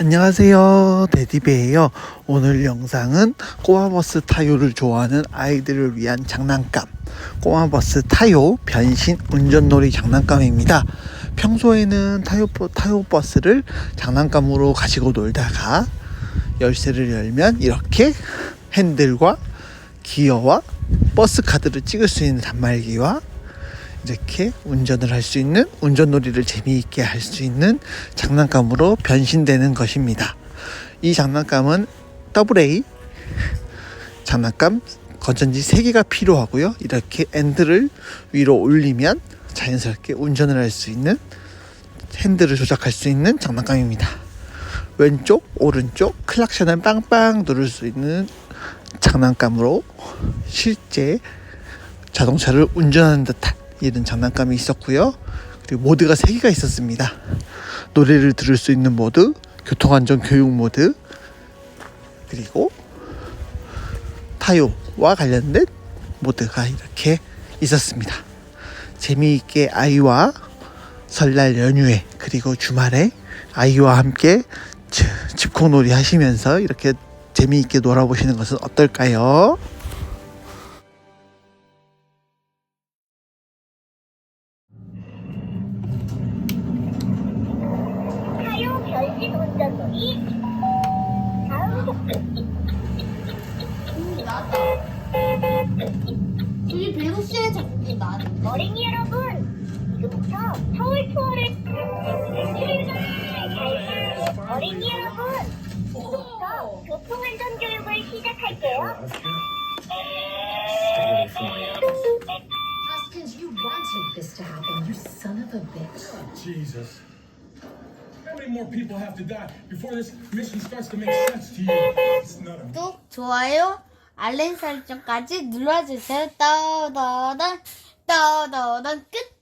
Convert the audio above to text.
안녕하세요. 데디베예요. 오늘 영상은 꼬마버스 타요를 좋아하는 아이들을 위한 장난감. 꼬마버스 타요 변신 운전놀이 장난감입니다. 평소에는 타요, 타요 버스를 장난감으로 가지고 놀다가 열쇠를 열면 이렇게 핸들과 기어와 버스 카드를 찍을 수 있는 단말기와 이렇게 운전을 할 수 있는 운전놀이를 재미있게 할 수 있는 장난감으로 변신되는 것입니다. 이 장난감은 AA 장난감 건전지 3개가 필요하고요. 이렇게 핸들을 위로 올리면 자연스럽게 운전을 할 수 있는 핸들을 조작할 수 있는 장난감입니다. 왼쪽, 오른쪽 클락션을 빵빵 누를 수 있는 장난감으로 실제 자동차를 운전하는 듯한 이런 장난감이 있었고요. 그리고 모드가 3개가 있었습니다. 노래를 들을 수 있는 모드, 교통안전 교육 모드, 그리고 타요와 관련된 모드가 이렇게 있었습니다. 재미있게 아이와 설날 연휴에 그리고 주말에 아이와 함께 지- 집콕놀이 하시면서 이렇게 재미있게 놀아보시는 것은 어떨까요? 이 작품이 어린이 여러분 지금부터 서울 투어를 어린이 여러분 지금부터 교통안전 교육을 시작할게요 Hoskins, you wanted this to happen, you son of a bitch. Jesus. Many more people have to die before this mission starts to make sense to you? It's not a 구독, 좋아요, 알림 설정까지 눌러주세요. 떠더던 떠더던 끝.